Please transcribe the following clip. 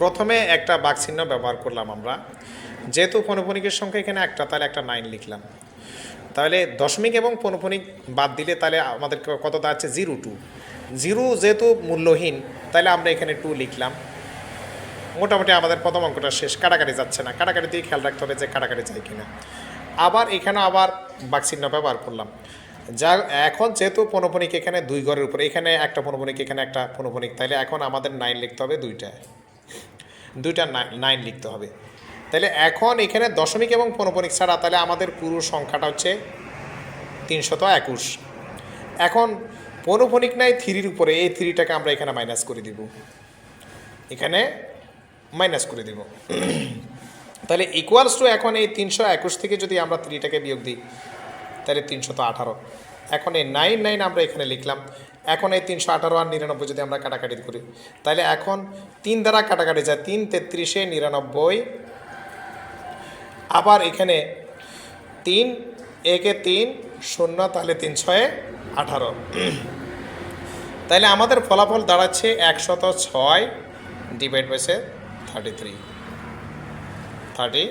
প্রথমে একটা বাক চিহ্ন ব্যবহার করলাম আমরা। যেহেতু পনপনিকের সংখ্যা এখানে একটা, তাহলে একটা নাইন লিখলাম। তাহলে দশমিক এবং পনপনিক বাদ দিলে তাহলে আমাদের কত দাঁড়াচ্ছে জিরো টু জিরো যেহেতু মূল্যহীন, তাহলে আমরা এখানে টু লিখলাম। মোটামুটি আমাদের প্রথম অঙ্কটা শেষ। কাটাকাটি যাচ্ছে না। কাটাকাটি দিয়ে খেয়াল রাখতে হবে যে কাটাকাটি যায় কিনা। আবার এখানে আবার বাক্সিহ্ন ব্যবহার করলাম। যা এখন যেহেতু পনপনিক এখানে দুই ঘরের উপরে, এখানে একটা পনপনিক এখানে একটা পনপনিক তাহলে এখন আমাদের নাইন লিখতে হবে দুইটা। দুইটা নাইন লিখতে হবে। তাহলে এখন এখানে দশমিক এবং পনপনিক ছাড়া তাহলে আমাদের পুরো সংখ্যাটা হচ্ছে তিনশত একুশ। এখন পনপনিক নাই, থ্রির উপরে, এই থ্রিটাকে আমরা এখানে মাইনাস করে দিব। এখানে মাইনাস করে দিব। তাহলে ইকুয়ালস টু এখন এই তিনশো একুশ থেকে যদি আমরা থ্রিটাকে বিয়োগ দিই তাহলে তিনশত আঠারো। এখন এই নাইন নাইন আমরা এখানে লিখলাম। এখন এই তিনশো আঠারো আর নিরানব্বই যদি আমরা কাটাকাটি করি, তাহলে এখন তিন দ্বারা কাটাকাটি যায়, তিন তেত্রিশে নিরানব্বই। আবার এখানে তিন, একে তিন, শূন্য, তাহলে তিন ছয়ে আঠারো। তাহলে আমাদের ফলাফল দাঁড়াচ্ছে একশত ছয় ডিভাইড বাইসে থার্টি থ্রি থার্টি